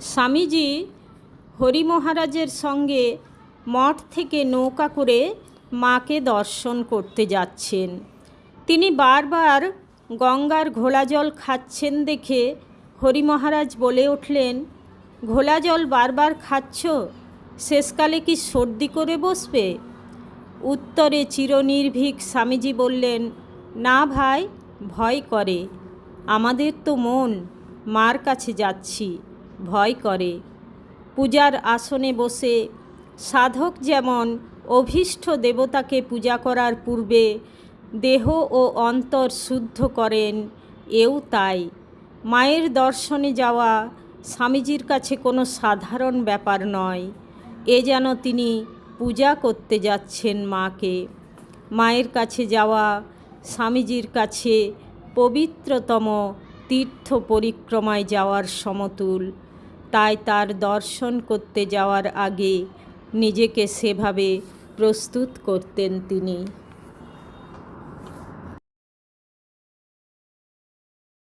স্বামীজি হরি মহারাজের সঙ্গে মঠ থেকে নৌকা করে মাকে দর্শন করতে যাচ্ছেন। তিনি বারবার গঙ্গার ঘোলা জল খাচ্ছেন দেখে হরি মহারাজ বলে উঠলেন, ঘোলা জল বারবার খাচ্ছ? শেষকালে কি সর্দি করে বসবে? উত্তরে চিরনির্ভীক স্বামীজি বললেন, না ভাই, ভয় করে। আমাদের তো মন, মার কাছে যাচ্ছি। ভয় করে। পূজার আসনে বসে সাধক যেমন অভীষ্ট দেবতাকে পূজা করার পূর্বে দেহ ও অন্তর শুদ্ধ করেন, এও তাই। মায়ের দর্শনে যাওয়া স্বামীজির কাছে কোনো সাধারণ ব্যাপার নয়, এ যেন তিনি পূজা করতে যাচ্ছেন মাকে। মায়ের কাছে যাওয়া স্বামীজির কাছে পবিত্রতম তীর্থ পরিক্রমায় যাওয়ার সমতুল। তাই তার দর্শন করতে যাওয়ার আগে নিজেকে সেভাবে প্রস্তুত করতেন তিনি।